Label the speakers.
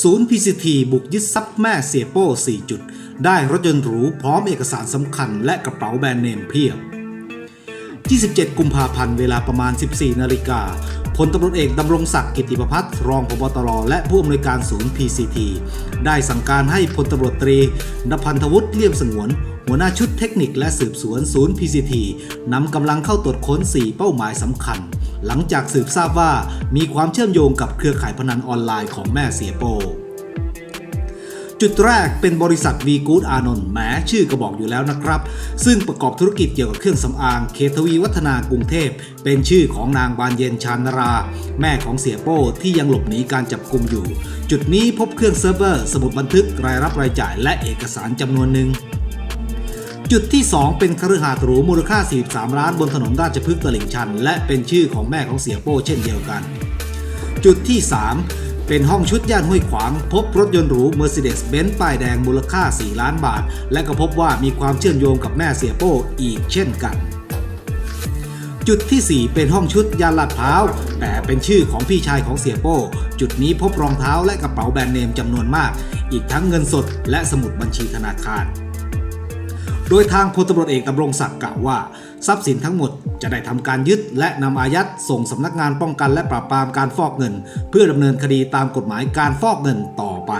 Speaker 1: ศูนย์ PCT บุกยึดทรัพย์แม่เสียโป้ 4 จุด ได้รถยนต์หรูพร้อมเอกสารสำคัญและกระเป๋าแบรนด์เนมเพียบ 27 กุมภาพันธ์เวลาประมาณ 14 นาฬิกาพลตำรวจเอกดำรงศักดิ์กิติประพัฒน์รองพบตรและผู้อำนวยการศูนย์ PCT ได้สั่งการให้พลตำรวจตรีนพันธวุฒิเลี่ยมสงวน หัวหน้าชุดเทคนิคและสืบสวนศูนย์ PCT นำกำลังเข้าตรวจค้น 4 เป้าหมายสำคัญ หลังจากสืบทราบว่ามีความเชื่อมโยงกับเครือข่ายพนันออนไลน์ของแม่เสียโป้จุดแรกเป็นบริษัท V Good อานนท์แหมชื่อก็บอกอยู่แล้วนะครับ ซึ่งประกอบธุรกิจเกี่ยวกับเครื่องสำอางเคทวีวัฒนากรุงเทพ เป็นชื่อของนางบานเย็นชานรา แม่ของเสียโป้ที่ยังหลบหนีการจับกลุมอยู่ จุดนี้พบเครื่องเซิร์ฟเวอร์ สมุดบันทึกรายรับรายจ่ายและเอกสารจำนวนหนึ่ง จุดที่ 2 เป็นคฤหาสน์หรูมูลค่า 43 ล้านบนถนนราชพฤกษ์ตลิ่งชัน และเป็นชื่อของแม่ของเสียโป้เช่นเดียวกัน จุดที่ 3 เป็นห้องชุดย่านห้วยขวาง พบรถยนต์หรู Mercedes-Benz ป้ายแดงมูลค่า 4 ล้านบาท และก็พบว่ามีความเชื่อมโยงกับแม่เสียโป้อีกเช่นกัน จุดที่ 4 เป็นห้องชุดยานลาดพร้าวแต่เป็นชื่อของพี่ชายของเสียโป้ จุดนี้พบรองเท้าและกระเป๋าแบรนด์เนมจำนวนมาก อีกทั้งเงินสดและสมุดบัญชีธนาคาร โดยทางพลตำรวจเอกดำรงศักดิ์กล่าวว่า ทรัพย์สินทั้งหมดจะได้ทำการยึดและนำอายัดส่งสำนักงานป้องกันและปราบปรามการฟอกเงิน เพื่อดำเนินคดีตามกฎหมายการฟอกเงินต่อไป